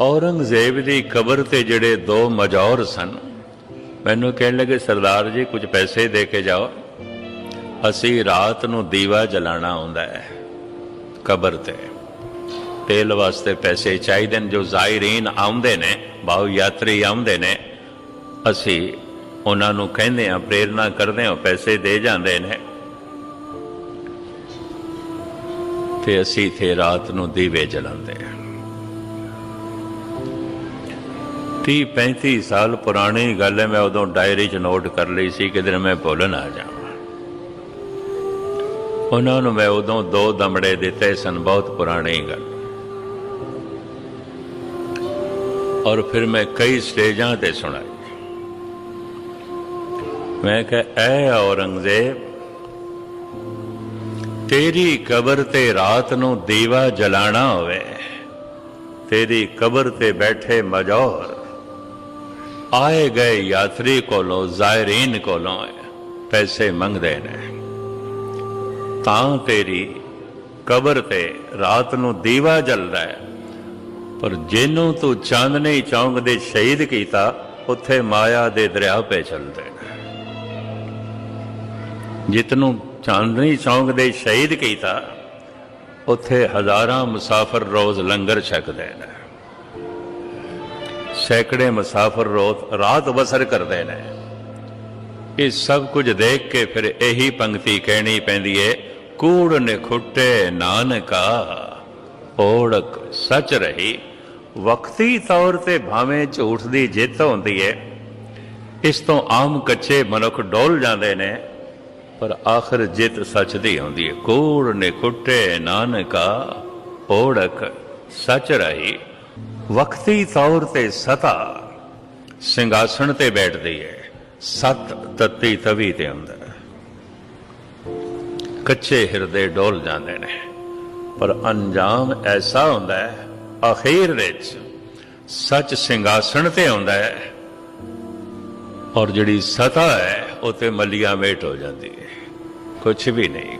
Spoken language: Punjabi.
ਔਰੰਗਜ਼ੇਬ ਦੀ ਕਬਰ ਤੇ ਜਿਹੜੇ ਦੋ ਮਜੌਰ ਸਨ, ਮੈਨੂੰ ਕਹਿਣ ਲੱਗੇ, ਸਰਦਾਰ ਜੀ, ਕੁਝ ਪੈਸੇ ਦੇ ਕੇ ਜਾਓ। ਅਸੀਂ ਰਾਤ ਨੂੰ ਦੀਵਾ ਜਲਾਣਾ ਹੁੰਦਾ ਹੈ ਕਬਰ ਤੇ। ਤੇਲ ਵਾਸਤੇ ਪੈਸੇ ਚਾਹੀਦੇ ਨੇ, ਜੋ ਜ਼ਾਇਰੀਨ ਆਉਂਦੇ ਨੇ, ਬਾਹੂ ਯਾਤਰੀ ਆਉਂਦੇ ਨੇ। ਅਸੀਂ ਉਹਨਾਂ ਨੂੰ ਕਹਿੰਦੇ ਆ ਪ੍ਰੇਰਣਾ ਕਰਦੇ ਹਾਂ, ਪੈਸੇ ਦੇ ਜਾਂਦੇ ਨੇ। ਤੇ ਅਸੀਂ ਇੱਥੇ ਰਾਤ ਨੂੰ ਦੀਵੇ ਜਲਾਉਂਦੇ ਹਾਂ। 30 35 ਸਾਲ ਪੁਰਾਣੀ ਗੱਲ ਹੈ, ਮੈਂ ਉਦੋਂ ਡਾਇਰੀ 'ਚ ਨੋਟ ਕਰ ਲਈ ਸੀ ਕਿ ਦਿਨ ਮੈਂ ਭੁੱਲ ਨਾ ਜਾਵਾਂ। ਉਹਨਾਂ ਨੂੰ ਮੈਂ ਉਦੋਂ ਦੋ ਦਮੜੇ ਦਿੱਤੇ ਸਨ, ਬਹੁਤ ਪੁਰਾਣੀ ਗੱਲ। ਔਰ ਫਿਰ ਮੈਂ ਕਈ ਸਟੇਜਾਂ ਤੇ ਸੁਣਾਈ। ਮੈਂ ਕਿਹਾ, ਐ ਔਰੰਗਜ਼ੇਬ, ਤੇਰੀ ਕਬਰ ਤੇ ਰਾਤ ਨੂੰ ਦੀਵਾ ਜਲਾਣਾ ਹੋਵੇ, ਤੇਰੀ ਕਬਰ ਤੇ ਬੈਠੇ ਮਜੌਰ ਆਏ ਗਏ ਯਾਤਰੀ ਕੋਲੋਂ ਜ਼ਾਇਰੀਨ ਕੋਲੋਂ ਪੈਸੇ ਮੰਗਦੇ ਨੇ। ਤਾਂ ਤੇਰੀ ਕਬਰ ਤੇ ਰਾਤ ਨੂੰ ਦੀਵਾ ਜਲਦਾ ਹੈ। ਪਰ ਜਿਹਨੂੰ ਤੂੰ ਚਾਂਦਨੀ ਚੌਂਕ ਦੇ ਸ਼ਹੀਦ ਕੀਤਾ, ਉੱਥੇ ਮਾਇਆ ਦੇ ਦਰਿਆ ਪੇ ਚੱਲਦੇ ਨੇ। ਜਿਤਨੂੰ ਚਾਂਦਨੀ ਚੌਂਕ ਦੇ ਸ਼ਹੀਦ ਕੀਤਾ, ਉੱਥੇ ਹਜ਼ਾਰਾਂ ਮੁਸਾਫਰ ਰੋਜ਼ ਲੰਗਰ ਛਕਦੇ ਨੇ। ਸੈਂਕੜੇ ਮੁਸਾਫਰ ਰੋਤ ਰਾਤ ਬਸਰ ਕਰਦੇ ਨੇ। ਇਹ ਸਭ ਕੁਝ ਦੇਖ ਕੇ ਫਿਰ ਇਹੀ ਪੰਕਤੀ ਕਹਿਣੀ ਪੈਂਦੀ ਏ, ਕੂੜ ਨਿਖੁੱਟੇ ਨਾਨਕਾ, ਓੜਕ ਸੱਚ ਰਹੀ। ਵਕਤੀ ਤੌਰ ਤੇ ਭਾਵੇਂ ਝੂਠ ਦੀ ਜਿੱਤ ਹੁੰਦੀ ਏ, ਇਸ ਤੋਂ ਆਮ ਕੱਚੇ ਮਨੁੱਖ ਡੋਲ ਜਾਂਦੇ ਨੇ, ਪਰ ਆਖਰ ਜਿੱਤ ਸੱਚ ਦੀ ਹੁੰਦੀ ਏ। ਕੂੜ ਨਿਖੁੱਟੇ ਨਾਨਕਾ, ਓੜਕ ਸੱਚ ਰਹੀ। ਵਕਤੀ ਤੌਰ ਤੇ ਸਤਾ। ਸਿੰਘਾਸਣ ਤੇ ਬੈਠਦੀ ਹੈ ਸਤ ਤਤੀ ਤਵੀ ਤੇ ਅੰਦਰ। ਕੱਚੇ ਹਿਰਦੇ ਡੋਲ ਜਾਂਦੇ ਨੇ, ਪਰ ਅੰਜਾਮ ਐਸਾ ਹੁੰਦਾ ਹੈ ਅਖੀਰ ਵਿੱਚ ਸੱਚ ਸਿੰਘਾਸਣ ਤੇ ਆਉਂਦਾ ਹੈ ਔਰ ਜਿਹੜੀ ਸਤਾ ਹੈ ਉਹ ਤੇ ਮਲੀਆ ਮੇਟ ਹੋ ਜਾਂਦੀ ਹੈ ਕੁਝ ਵੀ ਨਹੀਂ।